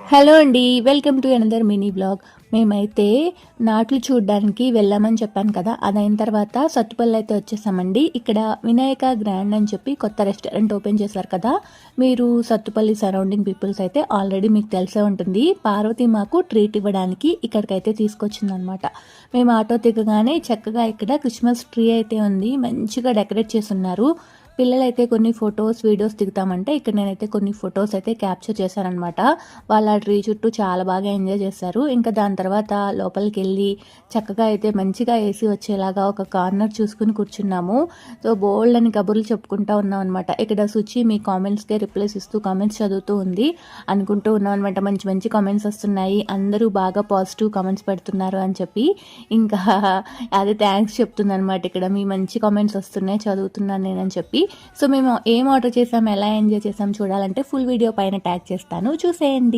Hello అండి welcome to another mini blog మేమైతే నాట్లు చూడడానికి వెళ్ళామని చెప్పాను కదా అదైన తర్వాత సత్తుపల్లి అయితే వచ్చేసామండి. ఇక్కడ వినాయక గ్రాండ్ అని చెప్పి కొత్త రెస్టారెంట్ ఓపెన్ చేశారు కదా మీరు సత్తుపల్లి సరౌండింగ్ పీపుల్స్ అయితే ఆల్రెడీ మీకు తెలిసే ఉంటుంది. పార్వతి మాకు ట్రీట్ ఇవ్వడానికి ఇక్కడికైతే తీసుకొచ్చిందనమాట మేము ఆటో దిగగానే చక్కగా ఇక్కడ క్రిస్మస్ ట్రీ అయితే ఉంది మంచిగా డెకరేట్ చేసి ఉన్నారు. పిల్లలైతే కొన్ని ఫొటోస్ వీడియోస్ దిగుతామంటే ఇక్కడ నేనైతే కొన్ని ఫొటోస్ అయితే క్యాప్చర్ చేశానమాట వాళ్ళ ట్రీ చుట్టూ చాలా బాగా ఎంజాయ్ చేశారు. ఇంకా దాని తర్వాత లోపలికి వెళ్ళి చక్కగా అయితే మంచిగా ఏసీ వచ్చేలాగా ఒక కార్నర్ చూసుకుని కూర్చున్నాము. సో బోల్డ్ అని కబుర్లు చెప్పుకుంటా ఉన్నాం అనమాట ఇక్కడ సుచి మీ కామెంట్స్కే రిప్లైస్ ఇస్తూ కామెంట్స్ చదువుతూ ఉంది అనుకుంటూ ఉన్నాం అనమాట మంచి మంచి కామెంట్స్ వస్తున్నాయి. అందరూ బాగా పాజిటివ్ కామెంట్స్ పెడుతున్నారు అని చెప్పి. ఇంకా అదే థ్యాంక్స్ చెప్తుంది అనమాట ఇక్కడ మీ మంచి కామెంట్స్ వస్తున్నాయి చదువుతున్నాను నేనని చెప్పి. సో మేము ఏం ఆర్డర్ చేసాం ఎలా ఎంజాయ్ చేసాం చూడాలంటే ఫుల్ వీడియో పైన ట్యాగ్ చేస్తాను. చూసేయండి.